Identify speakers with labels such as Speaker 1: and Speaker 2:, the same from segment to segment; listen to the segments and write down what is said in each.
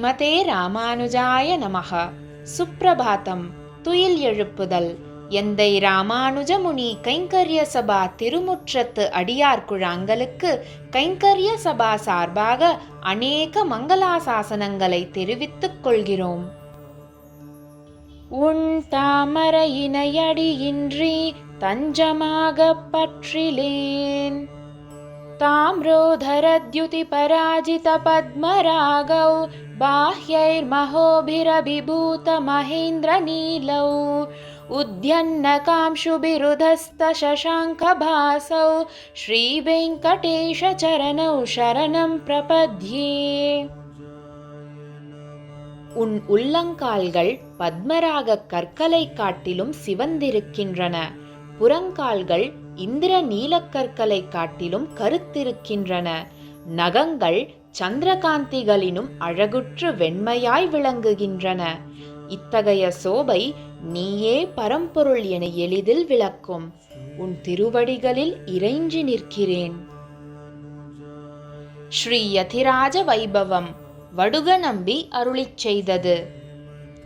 Speaker 1: ஸ்ரீமதே ராமானுஜாய நமக சுப்பிரபாதம் துயில் எழுப்புதல் எந்தை ராமானுஜமுனி கைங்கரிய சபா திருமுற்றத்து அடியார் குழாங்களுக்கு கைங்கரிய சபா சார்பாக அநேக மங்களாசாசனங்களை தெரிவித்துக் கொள்கிறோம் உன் தாமரையினையடியின்றி தஞ்சமாகப் பற்றிலேன் ताम्रोधरद्युतिपराजितपद्मरागौ बाह्यैर्महोभिरभिभूतमहेन्द्रनीलौ उद्यन्नकांशुभिरुधस्तशशाङ्कभासौ श्रीवेङ्कटेशचरणौ शरणं प्रपद्ये உன் உள்ளங்கால்கள் பத்மராக கற்களை காட்டிலும் சிவந்திருக்கின்றன புறங்கால்கள் இந்திர நீலக்கற்களை காட்டிலும் கருத்திருக்கின்றன நகங்கள் சந்திரகாந்திகளினும் அழகுற்று வெண்மையாய் விளங்குகின்றன. இத்தகைய சோபை நீயே பரம்பொருள் என எளிதில் விளக்கும். உன் திருவடிகளில் இறைஞ்சி நிற்கிறேன். ஸ்ரீ யதிராஜ வைபவம். வடுக நம்பி அருளிச் செய்தது.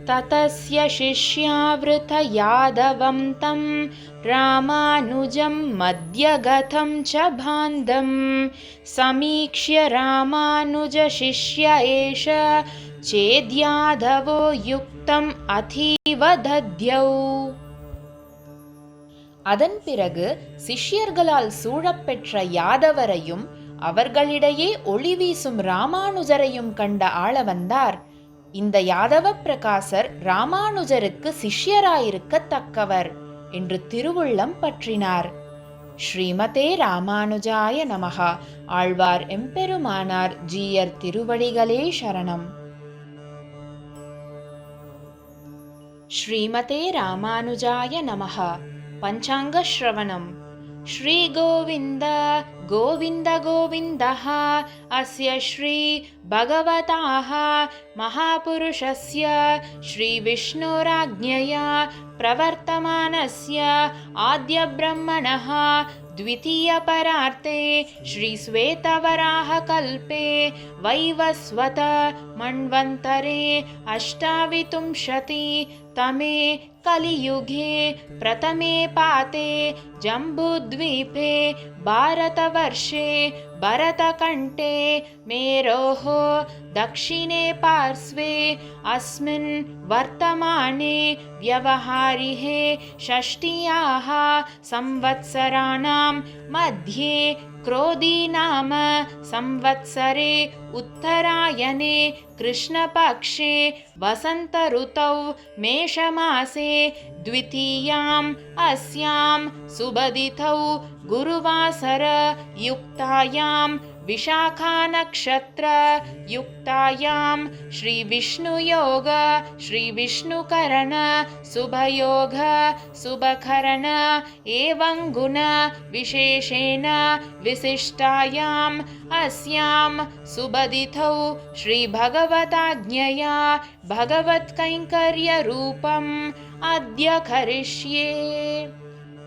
Speaker 1: ततस्य शिष्यावृत यादवं तं रामानुजं मध्यगतं च भान्दं समीक्ष्य रामानुजशिष्य एष चेद्यादवो युक्तम् अतीव दध्यौ அதன் பிறகு சிஷ்யர்களால் சூழப்பெற்ற யாதவரையும் அவர்களிடையே ஒளி வீசும் ராமானுஜரையும் கண்ட ஆள வந்தார் இந்த யாதவ பிரகாசர் ராமானுஜருக்கு சிஷ்யராயிருக்கத்தக்கவர் என்று திருவுள்ளம் பற்றினார். ஸ்ரீமதே ராமானுஜாய நமகா ஆழ்வார் எம்பெருமானார் ஜீயர் திருவடிகளே சரணம். ஸ்ரீமதே ராமானுஜாய நமகா பஞ்சாங்க ஸ்ரவணம். श्रीगोविन्द गोविन्द गोविन्दः अस्य श्रीभगवताः महापुरुषस्य श्रीविष्णोराज्ञया प्रवर्तमानस्य आद्यब्रह्मणः द्वितीयपरार्ते श्रीश्वेतवराहकल्पे वैवस्वत मण्वन्तरे अष्टाविंशति तमे कलियुगे प्रथमे पाते जम्बूद्वीपे भारतवर्षे भरतकण्ठे मेरोः दक्षिणे पार्श्वे अस्मिन् वर्तमाने व्यवहारिहे षष्ट्याः संवत्सराणां मध्ये क्रोधी नाम संवत्सरे उत्तरायणे कृष्णपक्षे वसन्तऋतौ मेषमासे द्वितीयाम् अस्यां सुबदितौ गुरुवासरयुक्तायां विशाखानक्षत्रयुक्तायां श्रीविष्णुयोग श्रीविष्णुकरण शुभयोग शुभकरण एवं गुणविशेषेण विशिष्टायाम् अस्यां सुबदितौ श्रीभगवताज्ञया भगवत्कैङ्कर्यरूपम् अद्य करिष्ये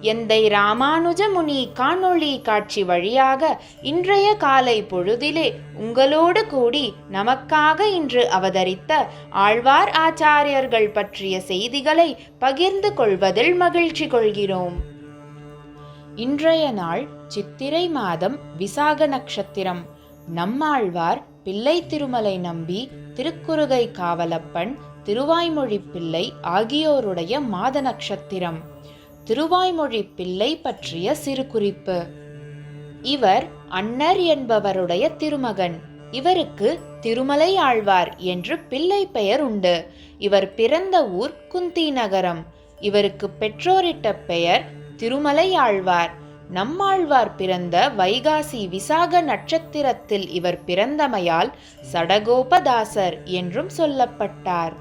Speaker 1: எந்தை ராமானுஜ முனி காணொளி காட்சி வழியாக இன்றைய காலை பொழுதிலே உங்களோடு கூடி நமக்காக இன்று அவதரித்த ஆழ்வார் ஆச்சாரியர்கள் பற்றிய செய்திகளை பகிர்ந்து கொள்வதில் மகிழ்ச்சி கொள்கிறோம். இன்றைய நாள் சித்திரை மாதம் விசாக நட்சத்திரம். நம்மாழ்வார் பிள்ளை திருமலை நம்பி திருக்குறுகை காவலப்பன் திருவாய்மொழி பிள்ளை ஆகியோருடைய மாத நட்சத்திரம். திருவாய்மொழி பிள்ளை பற்றிய சிறு குறிப்பு. இவர் அன்னர் என்பவருடைய திருமகன். இவருக்கு திருமலை ஆழ்வார் என்று பிள்ளை பெயர் உண்டு. இவர் பிறந்த ஊர் குந்தி நகரம். இவருக்கு பெற்றோரிட்ட பெயர் திருமலை ஆழ்வார். நம்மாழ்வார் பிறந்த வைகாசி விசாக நட்சத்திரத்தில் இவர் பிறந்தமையால் சடகோபதாசர் என்றும் சொல்லப்பட்டார்.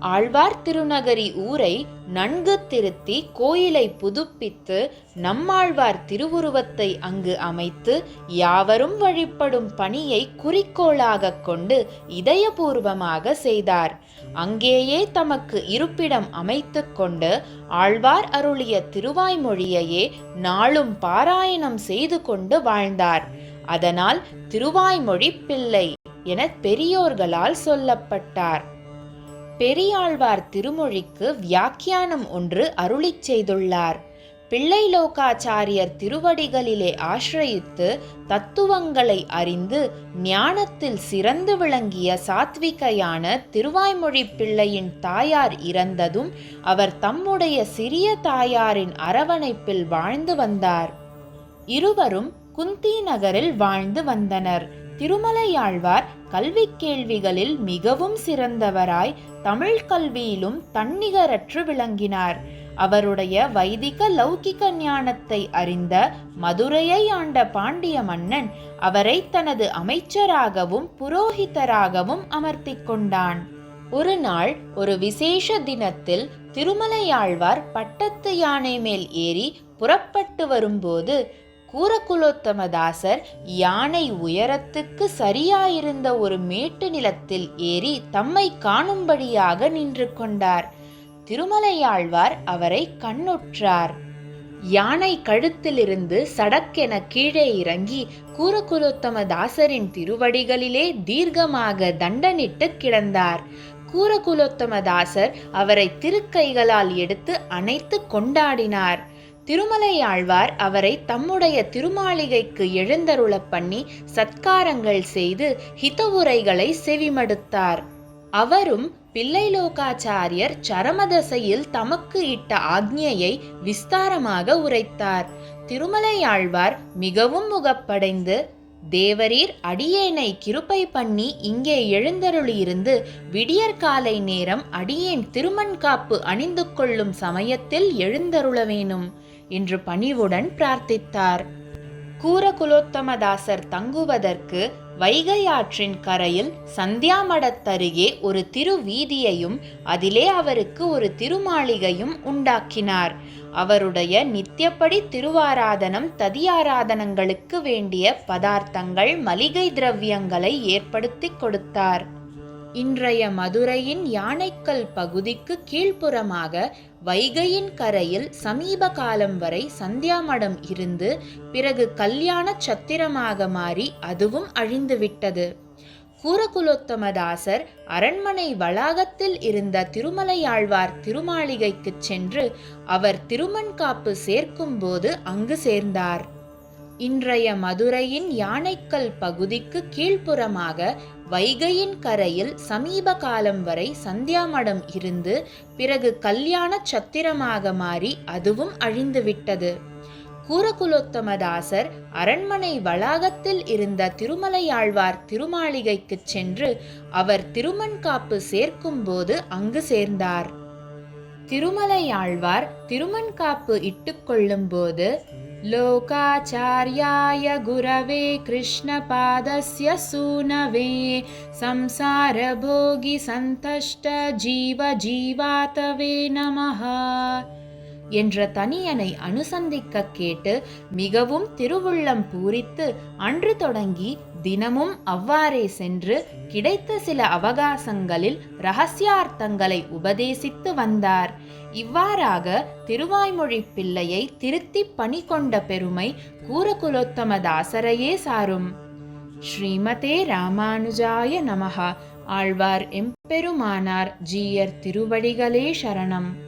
Speaker 1: ஆழ்வார் திருநகரி ஊரை நன்கு திருத்தி கோயிலை புதுப்பித்து நம்மாழ்வார் திருவுருவத்தை அங்கு அமைத்து யாவரும் வழிபடும் பணியை குறிக்கோளாகக் கொண்டு இதயபூர்வமாக செய்தார். அங்கேயே தமக்கு இருப்பிடம் அமைத்து கொண்டு ஆழ்வார் அருளிய திருவாய்மொழியையே நாளும் பாராயணம் செய்து கொண்டு வாழ்ந்தார். அதனால் திருவாய்மொழி பிள்ளை என பெரியோர்களால் சொல்லப்பட்டார். பெரியாழ்வார் திருமொழிக்கு வியாக்கியானம் ஒன்று அருளிச் செய்துள்ளார். பிள்ளை லோகாச்சாரியர் திருவடிகளிலே ஆசிரயித்து தத்துவங்களை அறிந்து ஞானத்தில் சிறந்து விளங்கிய சாத்விகையான திருவாய்மொழி பிள்ளையின் தாயார் இறந்ததும் அவர் தம்முடைய சிறிய தாயாரின் அரவணைப்பில் வாழ்ந்து வந்தார். இருவரும் குந்தி நகரில் வாழ்ந்து வந்தனர். திருமலையாழ்வார் கல்வி கேள்விகளில் மிகவும் சிறந்தவராய் தமிழ் கல்வியிலும் தன்னிகரற்று விளங்கினார். அவருடைய வைதிக லௌகிக ஞானத்தை அறிந்த மதுரையை ஆண்ட பாண்டிய மன்னன் அவரை தனது அமைச்சராகவும் புரோகிதராகவும் அமர்த்திக் கொண்டான். ஒரு நாள் ஒரு விசேஷ தினத்தில் திருமலையாழ்வார் பட்டத்து யானை மேல் ஏறி புறப்பட்டு வரும்போது கூரகுலோத்தமதாசர் யானை உயரத்துக்கு சரியாயிருந்த ஒரு மேட்டு நிலத்தில் ஏறி தம்மை காணும்படியாக நின்று கொண்டார். திருமலையாழ்வார் அவரை கண்ணுற்றார். யானை கழுத்திலிருந்து சடக்கென கீழே இறங்கி கூரகுலோத்தம தாசரின் திருவடிகளிலே தீர்க்கமாக தண்டனிட்டு கிடந்தார். கூரகுலோத்தம தாசர் அவரை திருக்கைகளால் எடுத்து அணைத்து கொண்டாடினார். திருமலையாழ்வார் அவரை தம்முடைய திருமாளிகைக்கு எழுந்தருளப் பண்ணி சத்காரங்கள் செய்து ஹிதவுரைகளை செவிமடுத்தார். அவரும் பிள்ளைலோகாச்சாரியர் சரமதசையில் தமக்கு இட்ட ஆக்ஞையை விஸ்தாரமாக உரைத்தார். திருமலையாழ்வார் மிகவும் முகப்படைந்து தேவரீர் அடியேனை கிருப்பை பண்ணி இங்கே எழுந்தருளியிருந்து விடியற்காலை நேரம் அடியேன் திருமண்காப்பு அணிந்து கொள்ளும் சமயத்தில் எழுந்தருள வேணும். என்று பணிவுடன் பிரார்த்தித்தார். கூரகுலோத்தமதாசர் தங்குவதற்கு வைகை ஆற்றின் கரையில் சந்தியாமடத்தருகே ஒரு திருவீதியையும் அதிலே அவருக்கு ஒரு திருமாளிகையும் உண்டாக்கினார். அவருடைய நித்தியப்படி திருவாராதனம் ததியாராதனங்களுக்கு வேண்டிய பதார்த்தங்கள் மளிகை திரவியங்களை ஏற்படுத்தி கொடுத்தார். இன்றைய மதுரையின் யானைக்கல் பகுதிக்கு கீழ்ப்புறமாக வைகையின் கரையில் சமீப காலம் வரை சந்தியாமடம் இருந்து பிறகு கல்யாண சத்திரமாக மாறி அதுவும் அழிந்துவிட்டது. கூரகுலோத்தமதாசர் அரண்மனை வளாகத்தில் இருந்த திருமலையாழ்வார் திருமாளிகைக்கு சென்று அவர் திருமண்காப்பு சேர்க்கும்போது அங்கு சேர்ந்தார். இன்றைய மதுரையின் யானைக்கல் பகுதிக்கு கீழ்ப்புறமாக வைகையின் கரையில் சமீப காலம் வரை சந்தியாமடம் இருந்து பிறகு கல்யாண சத்திரமாக மாறி அதுவும் அழிந்துவிட்டது. கூரகுலோத்தமதாசர் அரண்மனை வளாகத்தில் இருந்த திருமலையாழ்வார் திருமாளிகைக்குச் சென்று அவர் திருமண்காப்பு சேர்க்கும்போது அங்கு சேர்ந்தார். திருமலையாழ்வார் திருமண்காப்பு இட்டுக்கொள்ளும்போது लोकाचार्याय गुरवे कृष्णपादस्य सूनवे संसारभोगिसन्तष्टजीवजीवातवे नमः என்ற தனியனை அனுசந்திக்க கேட்டு மிகவும் திருவுள்ளம் பூரித்து அன்று தொடங்கி தினமும் அவ்வாறே சென்று கிடைத்த சில அவகாசங்களில் ரகசியார்த்தங்களை உபதேசித்து வந்தார். இவ்வாறாக திருவாய்மொழி பிள்ளையை திருத்தி பணி கொண்ட பெருமை கூரகுலோத்தமதாசரையே சாரும். ஸ்ரீமதே ராமானுஜாய நமகா ஆழ்வார் எம்பெருமானார் ஜீயர் திருவடிகளே சரணம்.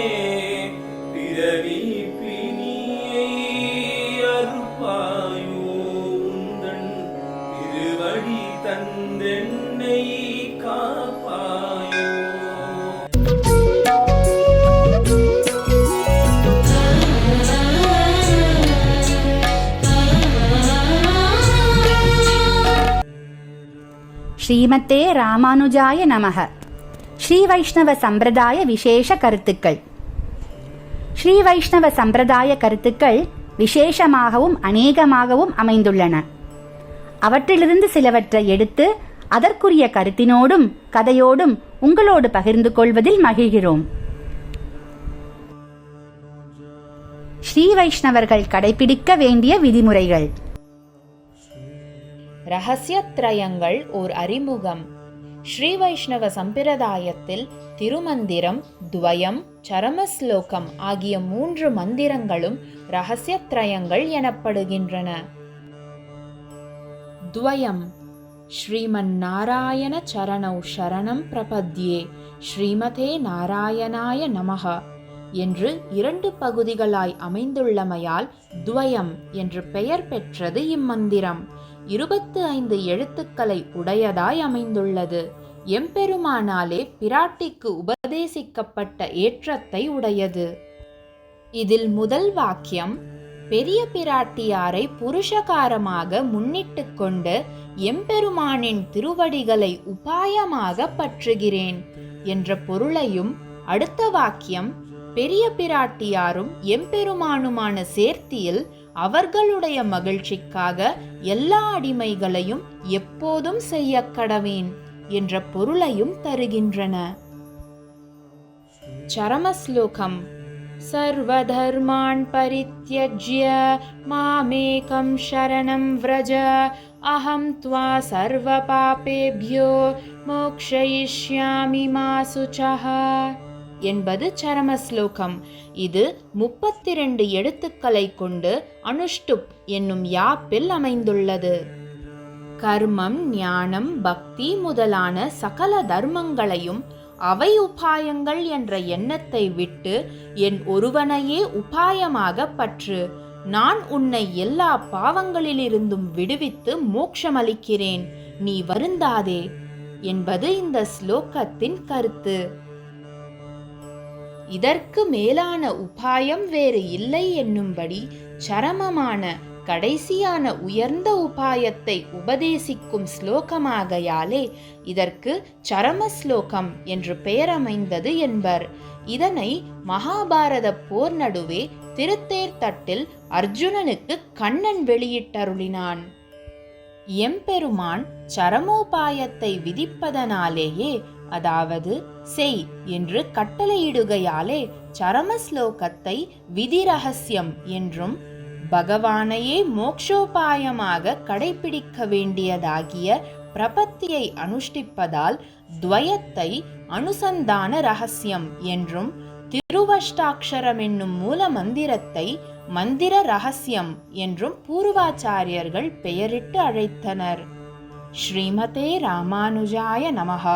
Speaker 2: ஸ்ரீமத்தே ராமானுஜாய நமக. ஸ்ரீ வைஷ்ணவ சம்பிரதாய விசேஷ கருத்துக்கள். ஸ்ரீ வைஷ்ணவ சம்பிரதாய கருத்துக்கள் விசேஷமாகவும் அநேகமாகவும் அமைந்துள்ளன. அவற்றிலிருந்து சிலவற்றை எடுத்து அதற்குரிய கருத்தினோடும் கதையோடும் உங்களோடு பகிர்ந்து கொள்வதில் மகிழ்கிறோம். ஸ்ரீ வைஷ்ணவர்கள் கடைபிடிக்க வேண்டிய விதிமுறைகள்.
Speaker 1: ரகசியத்ரயங்கள் ஓர் அறிமுகம். ஸ்ரீ வைஷ்ணவ சம்பிரதாயத்தில் திருமந்திரம் துவயம் சரமஸ்லோகம் ஆகிய மூன்று மந்திரங்களும் ரகசியத்ரயங்கள் எனப்படுகின்றன. துவயம். ஸ்ரீமன் நாராயண சரணௌ சரணம் பிரபத்யே ஸ்ரீமதே நாராயணாய நமக என்று இரண்டு பகுதிகளாய் அமைந்துள்ளமையால் துவயம் என்று பெயர் பெற்றது இம்மந்திரம். இருபத்து ஐந்து எழுத்துக்களை உடையதாய் அமைந்துள்ளது. எம்பெருமானாலே பிராட்டிக்கு உபதேசிக்கப்பட்ட ஏற்றத்தை உடையது. இதில் முதல் வாக்கியம் பெரிய பிராட்டியாரை புருஷகாரமாக முன்னிட்டு கொண்டு எம்பெருமானின் திருவடிகளை உபாயமாக பற்றுகிறேன் என்ற பொருளையும் அடுத்த வாக்கியம் பெரிய பிராட்டியாரும் எம்பெருமானுமான சேர்த்தியில் அவர்களுடைய மகிழ்ச்சிக்காக எல்லா அடிமைகளையும் எப்போதும் செய்ய கடவேன் என்ற பொருளையும் தருகின்றன சரமஸ்லோகம் सर्वधर्मान् परित्यज्य मामेकं शरणं व्रज अहं त्वा सर्वपापेभ्यो மோக்ஷயிஷ்யாமி மா சுச்சஹ என்பது சரம ஸ்லோகம் இது முப்பத்தி ரெண்டு எழுத்துக்களை கொண்டு அனுஷ்டுப் என்னும் யாப்பில் அமைந்துள்ளது. கர்மம் ஞானம் பக்தி முதலான சகல தர்மங்களையும் அவை உபாயங்கள் என்ற எண்ணத்தை விட்டு என் ஒருவனையே உபாயமாக பற்று. நான் உன்னை எல்லா பாவங்களிலிருந்தும் விடுவித்து மோட்சமளிக்கிறேன். நீ வருந்தாதே. என்பது இந்த ஸ்லோகத்தின் கருத்து. இதற்கு மேலான உபாயம் வேறு இல்லை என்னும்படி சரமமான கடைசியான உயர்ந்த உபாயத்தை உபதேசிக்கும் ஸ்லோகமாகையாலே இதற்கு சரம ஸ்லோகம் என்று பெயரமைந்தது என்பர். இதனை மகாபாரத போர் நடுவே திருத்தேர் தட்டில் அர்ஜுனனுக்கு கண்ணன் வெளியிட்டருளினான். எம்பெருமான் சரமோபாயத்தை விதிப்பதனாலேயே அதாவது செய் என்று கட்டளையிடுகையாலே சரம ஸ்லோகத்தை விதி ரகசியம் என்றும் பகவானையே மோக்ஷோபாயமாக கடைபிடிக்க வேண்டியதாகிய பிரபத்தியை அனுஷ்டிப்பதால் துவயத்தை அனுசந்தான ரகசியம் என்றும் திருவஷ்டாட்சரம் என்னும் மூல மந்திரத்தை மந்திர ரகசியம் என்றும் பூர்வாச்சாரியர்கள் பெயரிட்டு அழைத்தனர். ஸ்ரீமதே ராமானுஜாய நமகா